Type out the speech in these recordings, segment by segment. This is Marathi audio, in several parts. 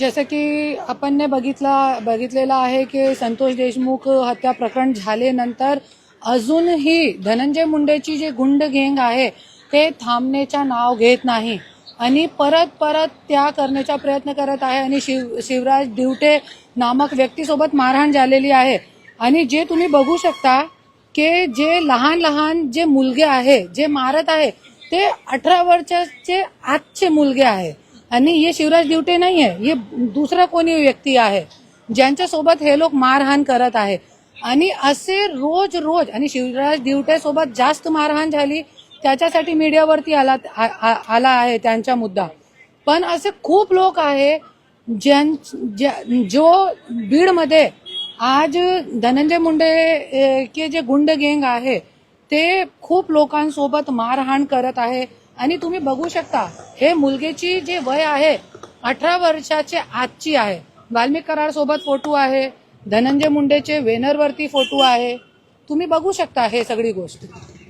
जसं की आपणने बघितला बघितलेलं आहे की संतोष देशमुख हत्या प्रकरण झाल्यानंतर अजूनही धनंजय मुंडेची जे गुंड गँग आहे ते थांबण्याच्या नाव घेत नाही. आणि परत परत त्या करण्याचा प्रयत्न करत आहे आणि शिव शिवराज दिवटे नामक व्यक्तीसोबत मारहाण झालेली आहे. आणि जे तुम्ही बघू शकता की जे लहान लहान जे मुलगे आहे जे मारत आहे ते अठरा वर्षाचे आजचे मुलगे आहे. आणि हे शिवराज दिवटे नाही आहे हे दुसरा कोणी व्यक्ती आहे ज्यांच्यासोबत हे लोक मारहाण करत आहे. आणि असे रोज रोज आणि शिवराज दिवटे जास्त मारहाण झाली त्याच्यासाठी मीडियावरती आला आ- आ- आला आहे त्यांचा मुद्दा. पण असे खूप लोक आहे ज्यां ज्या- जो बीडमध्ये आज धनंजय मुंडे के जे गुंड गँग आहे ते खूप लोकांसोबत मारहाण करत आहे. आणि तुम्ही बघू शकता हे मुलगेची जे वय आहे अठरा वर्षाचे आजची आहे. वाल्मिक कराड सोबत फोटो आहे धनंजय मुंडेचे वेनरवरती फोटो आहे. तुम्ही बघू शकता हे सगळी गोष्ट.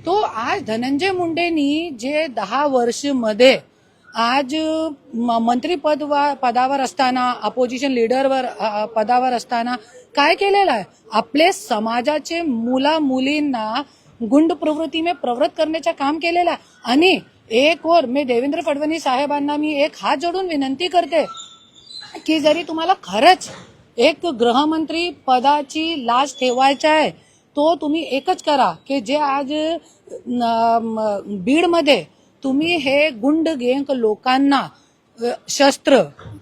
तो आज धनंजय मुंडेनी जे दहा वर्षमध्ये आज म- मंत्रीपद पदावर असताना अपोजिशन लीडरवर पदावर असताना काय केलेलं आहे? आपले समाजाचे मुला मुलींना गुंड प्रवृत्ती में प्रवृत्त करण्याचं काम केलेलं आहे. आणि एक वर मी देवेंद्र फडणवीस साहेबांना मी एक हात जोडून विनंती करते की जरी तुम्हाला खरंच एक गृहमंत्री पदाची लाज ठेवायची आहे तो तुम्ही एकच करा की जे आज बीडमध्ये तुम्ही हे गुंड गेंक लोकांना शस्त्र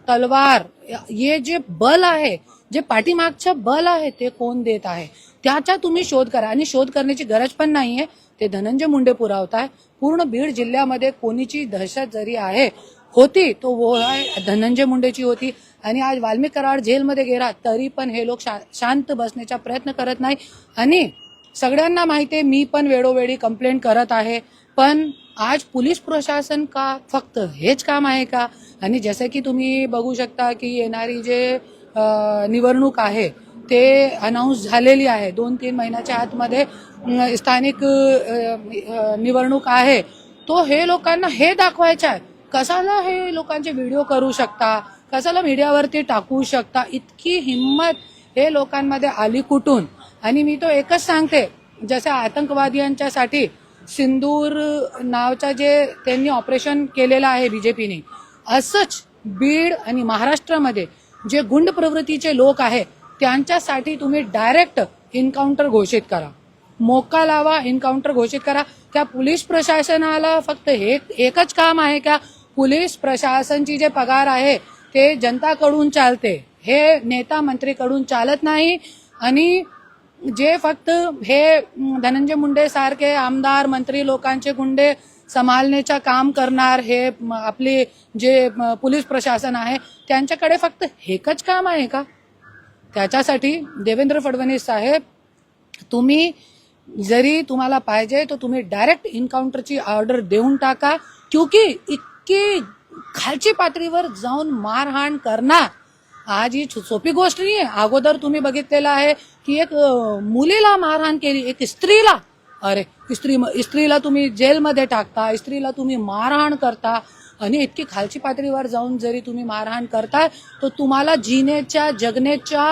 तलवार हे जे बल आहे जे पाठीमागचं बल आहे ते कोण देत आहे? त्याचा तुम्ही शोध करा. आणि शोध करण्याची गरज पण नाहीये. ते धनंजय मुंडे पुरावत आहे पूर्ण बीड जिल्ह्यामध्ये कोणीची दहशत जरी आहे होती तो वो आहे धनंजय मुंडेची होती. आणि आज वाल्मिक कराड जेलमध्ये गेला तरी पण हे लोक शा- शांत बसण्याचा प्रयत्न करत नाही. आणि सगळ्यांना माहिती आहे मी पण वेळोवेळी कंप्लेंट करत आहे. पण आज पोलीस प्रशासन का फक्त हेच काम आहे का? आणि जसं की तुम्ही बघू शकता की येणारी जे निवडणूक आहे ते अनाऊन्स झालेली आहे. दोन तीन महिन्याच्या आतमध्ये स्थानिक निवडणूक आहे तो हे लोकांना हे दाखवायचं आहे. कशाला हे लोकांचे व्हिडिओ करू शकता? कशाला मीडियावरती टाकू शकता? इतकी हिंमत हे लोकांमध्ये आली कुठून? आणि मी तो एकच सांगते जसं आतंकवादियांच्यासाठी सिंदूर नावचा जे त्यांनी ऑपरेशन केलेलं आहे बीजेपीने असंच बीड आणि महाराष्ट्रामध्ये जे गुंड प्रवृत्तीचे लोक आहे त्यांच्यासाठी तुम्ही डायरेक्ट इन्काउंटर घोषित करा. मोका लावा एन्काउंटर घोषित करा. त्या पोलीस प्रशासनाला फक्त हे एकच काम आहे का? पोलीस प्रशासनची जे पगार आहे ते जनताकडून चालते. हे नेता मंत्रीकडून चालत नाही. आणि जे फक्त हे धनंजय मुंडे सारखे आमदार मंत्री लोकांचे गुंडे सांभाळण्याचं काम करणार हे आपले आपली जे पोलीस प्रशासन आहे त्यांच्याकडे फक्त एकच काम आहे का? त्याच्यासाठी देवेंद्र फडणवीस साहेब तुम्ही जरी तुम्हाला पाहिजे तर तुम्ही डायरेक्ट इन्काउंटरची ऑर्डर देऊन टाका. क्योंकि इतकी खालची पातळीवर जाऊन मारहाण करणार आज ही सोपी गोष्ट नाही आहे अगोदर तुम्ही बघितलेलं आहे की एक मुलीला मारहाण केली एक स्त्रीला. अरे स्त्री स्त्रीला तुम्ही जेलमध्ये टाकता स्त्रीला तुम्ही मारहाण करता आणि इतकी खालची पातळीवर जाऊन जरी तुम्ही मारहाण करताय तर तुम्हाला जिनेच्या जगण्याच्या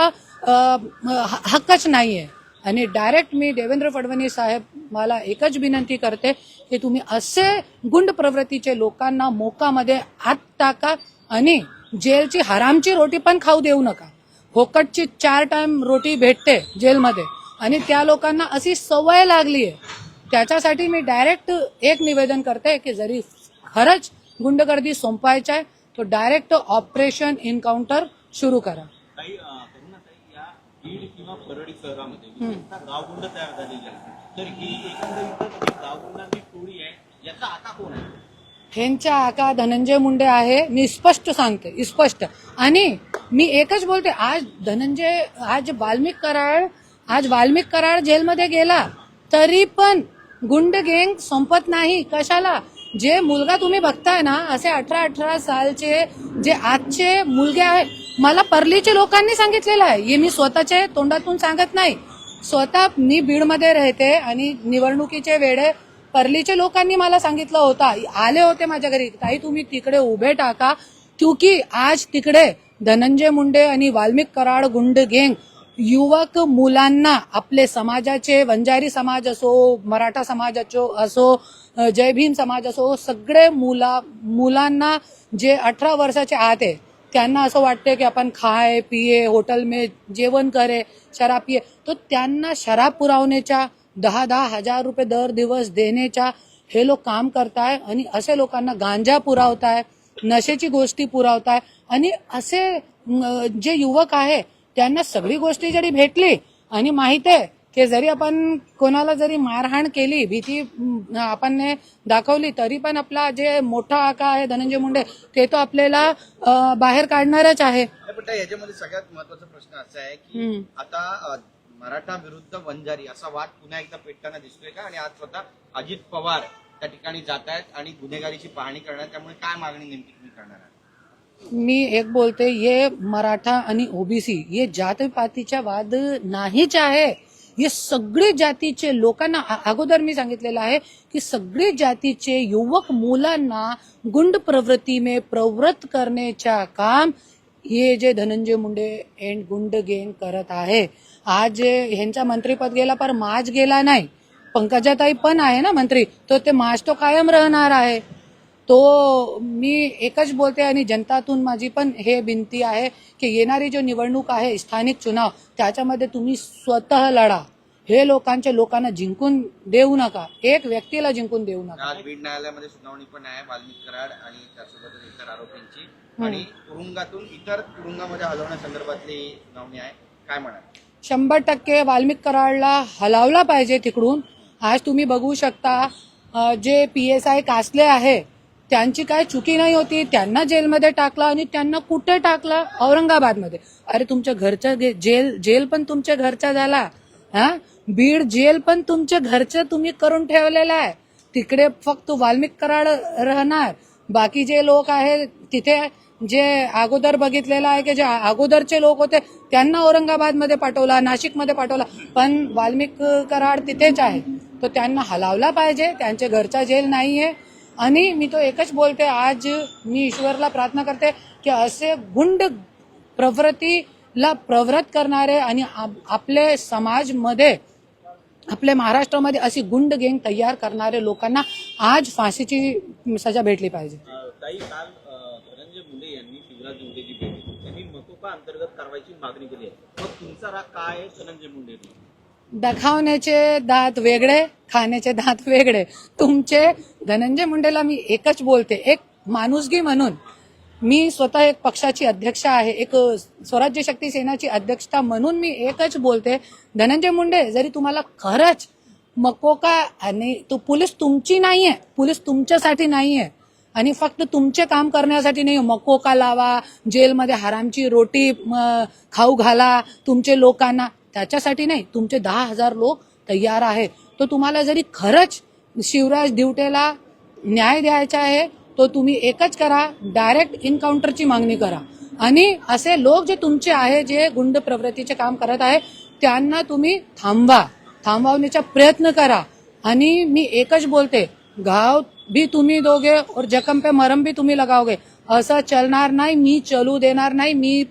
हक्कच नाही हक्कच नाहीये. आणि डायरेक्ट मी देवेंद्र फडणवीस साहेब मला एकच विनंती करते की तुम्ही असे गुंड प्रवृत्तीचे लोकांना मोकामध्ये हात टाका आणि जेलची हरामची रोटी पण खाऊ देऊ नका. फोकटची चार टाइम रोटी भेटते जेलमध्ये आणि त्या लोकांना अशी सवय लागली आहे. त्याच्यासाठी मी डायरेक्ट एक निवेदन करते की जरी खरंच गुंडगर्दी संपायचं आहे तो डायरेक्ट ऑपरेशन इन्काउंटर सुरू करा काही अं, करुणाताई या बीड किंवा परळी शहरामध्ये गावगुंड तयार झालेली आहे. तर ही एकंदरीतच जी गावगुंडांची टोळी आहे याचा आता कोण आहे? ह्यांच्या आका धनंजय मुंडे आहे मी स्पष्ट सांगते स्पष्ट. आणि मी एकच बोलते आज धनंजय आज वाल्मिक कराड आज वाल्मिक कराड जेलमध्ये गेला तरी पण गुंड गँग संपत नाही. कशाला? जे मुलगा तुम्ही बघताय ना असे अठरा अठरा सालचे जे आजचे मुलगे आहेत मला परलीच्या लोकांनी सांगितलेलं आहे. हे मी स्वतःच्या तोंडातून सांगत नाही. स्वतः मी बीडमध्ये राहते आणि निवडणुकीचे वेळे परलीचे लोकांनी मला सांगितलं होता. आले होते माझ्या घरी. ताई तुम्ही तिकडे उभे टाका. क्योंकि आज तिकडे धनंजय मुंडे आणि वाल्मिक कराड गुंड गेंग युवक मुलांना आपले समाजाचे वंजारी समाज असो मराठा समाज असो असो जय भीम समाज असो सगळे मुला मुलांना जे अठरा वर्षाचे आत आहे त्यांना असं वाटते की आपण खाय पिये हॉटेल मे जेवण करे शराब पिये. तर त्यांना शराब पुरवण्याच्या दहा दहा हजार रुपये दर दिवस देण्याच्या हे लोक काम करताय आणि असे लोकांना गांजा पुरवताय नशेची गोष्टी पुरवताय. आणि असे जे युवक आहे त्यांना सगळी गोष्टी जरी भेटली आणि माहीत आहे की जरी आपण कोणाला जरी मारहाण केली भीती आपण ने दाखवली तरी पण आपला जे मोठा आका आहे धनंजय मुंडे ते तो आपल्याला बाहेर काढणारच आहे. याच्यामध्ये सगळ्यात महत्त्वाचा प्रश्न असा आहे की. आता मराठा विरुद्ध वंजारी असा वाद पुन्हा एकदा पेटताना दिसतोय का? आणि आज स्वतः अजित पवार त्या ठिकाणी जात आहेत आणि गुन्हेगारीची पाहणी करणार त्यामुळे काय मागणी नेमकी तुम्ही करणार आहात? मी एक बोलते ये मराठा आणि ओबीसी ये जातपातीचा वाद नाहीच आहे. हे सगळे जातीचे लोकांना अगोदर मी सांगितलेलं आहे की सगळे जातीचे युवक मुलांना गुंड प्रवृत्ती प्रवृत्त करण्याच्या काम हे जे धनंजय मुंडे एंड गुंड गेंग करत आहे. आज ह्यांचा मंत्रीपद गेला पर माज गेला नाही. पंकजाताई पण आहे ना मंत्री तर ते माज तो कायम राहणार आहे. तो मी एकच बोलते आणि जनतातून माझी पण हे विनंती आहे की येणारी जो निवडणूक आहे स्थानिक चुनाव त्याच्यामध्ये तुम्ही स्वतः लढा. हे लोकांच्या लोकांना जिंकून देऊ नका. एक व्यक्तीला जिंकून देऊ नका. आज बीड न्यायालयामध्ये सुनावणी पण आहे वाल्मिक कराड आणि त्यासोबतच इतर आरोपींची. आणि तुरुंगातून इतर तुरुंगामध्ये हलवण्यासंदर्भातली सुनावणी आहे. काय म्हणाल? शंभर टक्के वाल्मिक कराडला हलावला पाहिजे तिकडून. आज तुम्ही बघू शकता जे पी एस आय कासले आहे त्यांची काय चुकी नाही होती त्यांना जेलमध्ये टाकलं आणि त्यांना कुठे टाकलं? औरंगाबादमध्ये. अरे तुमच्या घरच्या जेल जेल पण तुमच्या घरचा झाला. हा? बीड जेल पण तुमच्या घरचं तुम्ही करून ठेवलेलं आहे. तिकडे फक्त वाल्मिक कराड राहणार. बाकी जे लोक आहेत तिथे जे अगोदर बघितलेलं आहे की जे अगोदरचे लोक होते त्यांना औरंगाबादमध्ये पाठवला नाशिकमध्ये पाठवला. पण वाल्मिक कराड तिथेच आहे. तर त्यांना हलावला पाहिजे. त्यांच्या घरचा जेल नाहीये. आणि मी तो एकच बोलते आज मी ईश्वरला प्रार्थना करते की असे गुंड प्रवृत्तीला प्रवृत्त करणारे आणि आपले समाजमध्ये आपल्या महाराष्ट्रामध्ये अशी गुंड गँग तयार करणारे लोकांना आज फाशीची सजा भेटली पाहिजे. मुंडे यांनी शिवराज मुंडेची भेट त्यांनी मकोका अंतर्गत कारवाईची मागणी केली आहे. मग तुमचा राग काय आहे धनंजय मुंडे दखावण्याचे दात वेगळे खाण्याचे दात वेगळे. तुमचे धनंजय मुंडेला मी एकच बोलते एक माणुसगी म्हणून. मी स्वतः एक पक्षाची अध्यक्ष आहे एक स्वराज्य शक्ती सेनाची अध्यक्षता म्हणून मी एकच बोलते. धनंजय मुंडे जरी तुम्हाला खरंच मकोका आणि तो पोलीस तुमची नाही आहे पोलीस तुमच्यासाठी नाही आहे आणि फक्त तुमचे काम करण्यासाठी नाही मकोका लावा जेलमध्ये हरामची रोटी खाऊ घाला तुमचे लोकांना त्याच्यासाठी नाही तुमचे दहा हजार लोक तयार आहेत. तो तुम्हाला जरी खरंच शिवराज दिवटेला न्याय द्यायचा आहे तो तुम्ही एकच करा डायरेक्ट इन्काउंटरची मागणी करा. आणि असे लोक जे तुमचे आहे जे गुंड प्रवृत्तीचे काम करत आहे त्यांना तुम्ही थांबवा. थांबवण्याचा प्रयत्न करा. आणि मी एकच बोलते घाव भी तुम्ही दोगे और जखम पे मरम भी तुम्ही लगाओगे. असं चलणार नाही मी चलू देणार नाही मी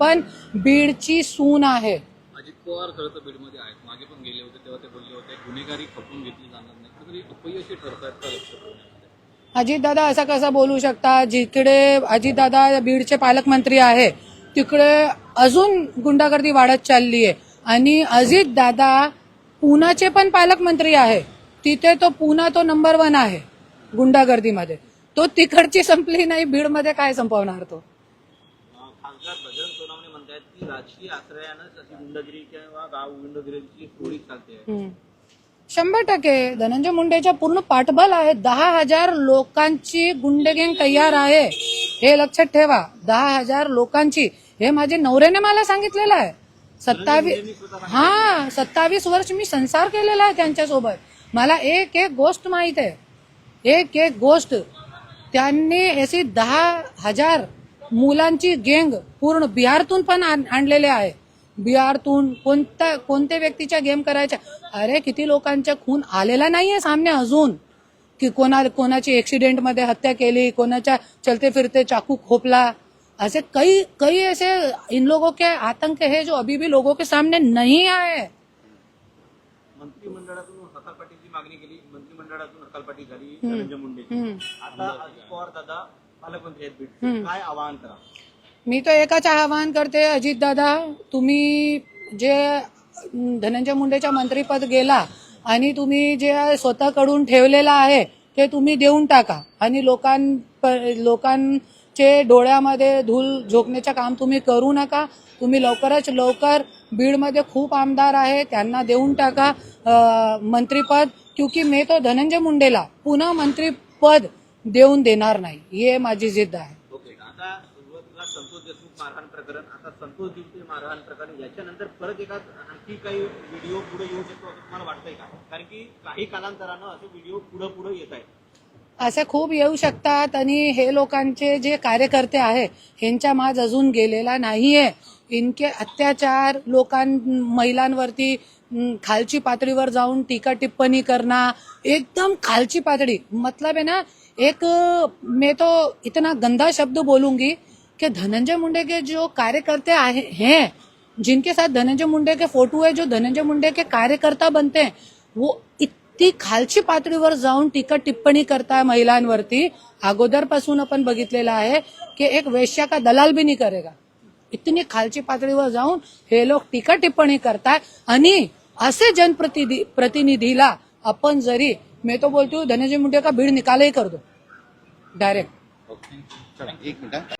पण बीडची सून आहे. पवार खरं तर बीडमध्ये आहेत. मागे पण गेले होते तेव्हा ते बोलले होते गुन्हेगारी खपून घेतली जाणार नाही. कुठेतरी अपयशी ठरतायत का लक्ष ठेवण्यामध्ये अजितदादा असं कसं बोलू शकता? जिकडे अजितदादा बीडचे पालकमंत्री आहे तिकडे अजून गुंडागर्दी वाढत चालली आहे. आणि अजितदादा पुण्याचे पण पालकमंत्री आहे. तिथे तो पुणा तो नंबर वन आहे गुंडागर्दीमध्ये. तो तिकडची संपली नाही बीडमध्ये काय संपवणार तो? खासदार बजरंग सोनवणे म्हणतायत की राजकीय आश्रयानंच अशी गुंडगिरी किंवा गाव गुंडगिरीची टोळी चालते. शंभर टक्के. धनंजय मुंडेच्या पूर्ण पाठबल आहे. दहा हजार लोकांची गुंडगँग तयार आहे. हे लक्षात ठेवा. दहा हजार लोकांची. हे माझे नवऱ्याने मला सांगितलेलं आहे. सत्तावीस हा सत्तावीस वर्ष मी संसार केलेला आहे त्यांच्यासोबत. मला एक एक गोष्ट माहीत आहे. एक एक गोष्ट. त्यांनी अशी दहा हजार मुलांची गँग पूर्ण बिहारतून पण आण- आणलेले आहे. बिहारतून कोणत्या कोणत्या व्यक्तीच्या गेम करायच्या? अरे किती लोकांच्या खून आलेला नाहीये सामने अजून. की कोणा कोणाची ऍक्सिडेंटमध्ये हत्या केली कोणाच्या चलते फिरते चाकू खोपला. ऐसे कई कई ऐसे इन लोगों के आतंक है जो अभी भी लोगों के सामने नहीं आए. मंत्रिमंडळातून हकालपट्टीची मागणी केली. मंत्रिमंडळातून हकालपट्टी झाली. धनंजय हम्म. आता अजित पवार दादा पालकमंत्री आहेत बीड काय आवाहन करा? मी तर एकच आवाहन करते अजितदादा तुम्ही जे धनंजय मुंडेच्या मंत्रीपद गेला आणि तुम्ही जे स्वतःकडून ठेवलेलं आहे ते तुम्ही देऊन टाका. आणि लोकां लोकांचे डोळ्यामध्ये धूल झोकण्याचं काम तुम्ही करू नका. तुम्ही लवकरच लवकर बीडमध्ये खूप आमदार आहे त्यांना देऊन टाका मंत्रीपद. क्योंकि मी तो धनंजय मुंडेला पुन्हा मंत्रीपद देऊन देणार नाही. हे माझी जिद्द आहे. ओके आता सुरुवातीला संतोष देशमुख मारहाण प्रकरण आता संतोष देशमुख मारहाण प्रकरण याच्यानंतर परत एका आणखी काही व्हिडिओ पुढे येऊ शकतो असं तुम्हाला वाटतंय का? कारण की काही कालांतरानं असे व्हिडिओ पुढे पुढे येत आहेत. असे खूप येऊ शकतात आणि हे लोकांचे जे कार्यकर्ते आहे ह्यांच्या माज अजून गेलेला नाहीये. इनके अत्याचार लोकां महिलांवरती खालची पातळीवर जाऊन टीका टिप्पणी करणं एकदम खालची पातळी. मतलब है ना एक मैं तो इतना गंदा शब्द बोलूंगी कि धनंजय मुंडे के जो कार्यकर्ते आहे हैं जिनके साथ धनंजय मुंडे के फोटो है जो धनंजय मुंडे के कार्यकर्ता बनते हैं वो इतकी खालची पातळीवर जाऊन टीका टिप्पणी करताय महिलांवरती. अगोदरपासून आपण बघितलेलं आहे की एक वेश्या का दलाल भी नाही करेगा. इतनी खालची पातळीवर जाऊन हे लोक टीका टिप्पणी करताय आणि असे जनप्रतिनिधीला प्रतिनिधीला आपण जरी मी तो बोलतो धनंजय मुंडे का भीड निकालही कर डायरेक्ट ओके चला एक मिनिट हा.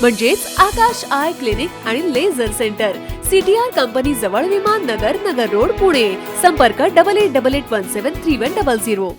म्हणजेच आकाश आय क्लिनिक आणि लेझर सेंटर. सीटीआर कंपनी जवळ विमान नगर नगर रोड पुणे. संपर्क double eight double eight one seven three one double zero